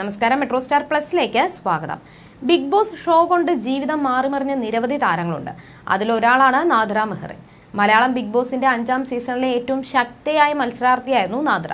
നമസ്കാരം metro star പ്ലസിലേക്ക് സ്വാഗതം. Big boss show കൊണ്ട് ജീവിതം മാറിമറിഞ്ഞ നിരവധി താരങ്ങളുണ്ട്. അതിലൊരാളാണ് നാദ്ര മെഹ്റി. മലയാളം ബിഗ് ബോസിന്റെ അഞ്ചാം സീസണിലെ ഏറ്റവും ശക്തയായ മത്സരാർത്ഥിയായിരുന്നു നാദ്ര.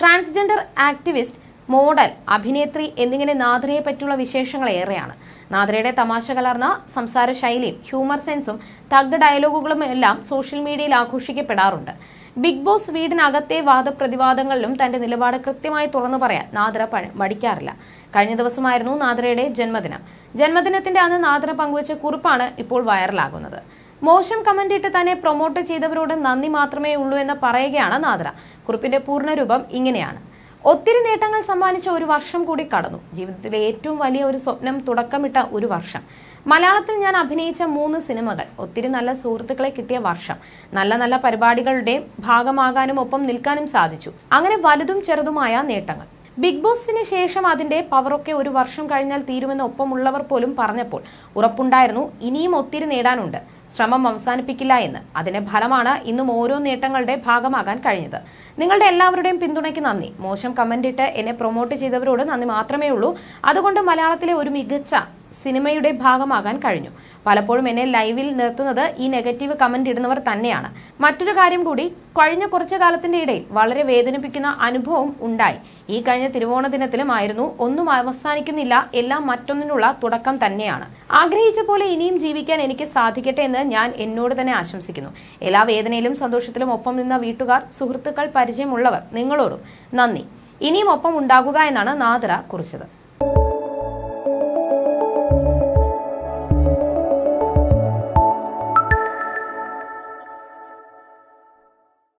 ട്രാൻസ്ജെൻഡർ ആക്ടിവിസ്റ്റ് മോഡൽ അഭിനേത്രി എന്നിങ്ങനെ നാദ്രയെ പറ്റിയുള്ള വിശേഷങ്ങൾ ഏറെയാണ്. നാദ്രയുടെ തമാശ കലർന്ന സംസാര ശൈലിയും ഹ്യൂമർ സെൻസും തഗ് ഡയലോഗുകളും എല്ലാം സോഷ്യൽ മീഡിയയിൽ ആഘോഷിക്കപ്പെടാറുണ്ട്. ബിഗ് ബോസ് വീടിനകത്തെ വാദപ്രതിവാദങ്ങളിലും തന്റെ നിലപാട് കൃത്യമായി തുറന്നു പറയാൻ നാദ്ര മടിക്കാറില്ല. കഴിഞ്ഞ ദിവസമായിരുന്നു നാദ്രയുടെ ജന്മദിനം. ജന്മദിനത്തിന്റെ അന്ന് നാദ്ര പങ്കുവച്ച കുറിപ്പാണ് ഇപ്പോൾ വൈറലാകുന്നത്. മോശം കമന്റ് ഇട്ട് തന്നെ പ്രൊമോട്ട് ചെയ്തവരോട് നന്ദി മാത്രമേ ഉള്ളൂ എന്ന് പറയുകയാണ് നാദ്ര. കുറിപ്പിന്റെ പൂർണരൂപം ഇങ്ങനെയാണ്. ഒത്തിരി നേട്ടങ്ങൾ സമ്മാനിച്ച ഒരു വർഷം കൂടി കടന്നു. ജീവിതത്തിലെ ഏറ്റവും വലിയ ഒരു സ്വപ്നം തുടക്കമിട്ട ഒരു വർഷം. മലയാളത്തിൽ ഞാൻ അഭിനയിച്ച മൂന്ന് സിനിമകൾ ഒത്തിരി നല്ല സുഹൃത്തുക്കളെ കിട്ടിയ വർഷം. നല്ല നല്ല പരിപാടികളുടെ ഭാഗമാകാനും ഒപ്പം നിൽക്കാനും സാധിച്ചു. അങ്ങനെ വലുതും ചെറുതുമായ നേട്ടങ്ങൾ. ബിഗ് ബോസിന് ശേഷം അതിന്റെ പവറൊക്കെ ഒരു വർഷം കഴിഞ്ഞാൽ തീരുമെന്ന് ഒപ്പമുള്ളവർ പോലും പറഞ്ഞപ്പോൾ ഉറപ്പുണ്ടായിരുന്നു ഇനിയും ഒത്തിരി നേടാനുണ്ട്. ശ്രമം അവസാനിപ്പിക്കില്ല എന്ന്. അതിന്റെ ഫലമാണ് ഇന്നും ഓരോ നേട്ടങ്ങളുടെ ഭാഗമാകാൻ കഴിഞ്ഞത്. നിങ്ങളുടെ എല്ലാവരുടെയും പിന്തുണയ്ക്ക് നന്ദി. മോശം കമന്റ് ഇട്ട് എന്നെ പ്രൊമോട്ട് ചെയ്തവരോട് നന്ദി മാത്രമേ ഉള്ളൂ അതുകൊണ്ട് മലയാളത്തിലെ ഒരു മികച്ച സിനിമയുടെ ഭാഗമാകാൻ കഴിഞ്ഞു. പലപ്പോഴും എന്നെ ലൈവിൽ നിർത്തുന്നത് ഈ നെഗറ്റീവ് കമന്റ് ഇടുന്നവർ തന്നെയാണ്. മറ്റൊരു കാര്യം കൂടി കഴിഞ്ഞ കുറച്ചു കാലത്തിന്റെ ഇടയിൽ വളരെ വേദനിപ്പിക്കുന്ന അനുഭവം ഉണ്ടായി. ഈ കഴിഞ്ഞ തിരുവോണ ദിനത്തിലും ആയിരുന്നു ഒന്നും അവസാനിക്കുന്നില്ല എല്ലാം മറ്റൊന്നിനുള്ള തുടക്കം തന്നെയാണ്. ആഗ്രഹിച്ച പോലെ ഇനിയും ജീവിക്കാൻ എനിക്ക് സാധിക്കട്ടെ എന്ന് ഞാൻ എന്നോട് തന്നെ ആശംസിക്കുന്നു. എല്ലാ വേദനയിലും സന്തോഷത്തിലും ഒപ്പം നിന്ന വീട്ടുകാർ സുഹൃത്തുക്കൾ പരിചയമുള്ളവർ നിങ്ങളോടും നന്ദി. ഇനിയും ഒപ്പം ഉണ്ടാകുക എന്നാണ് നാദറ കുറിച്ചത്.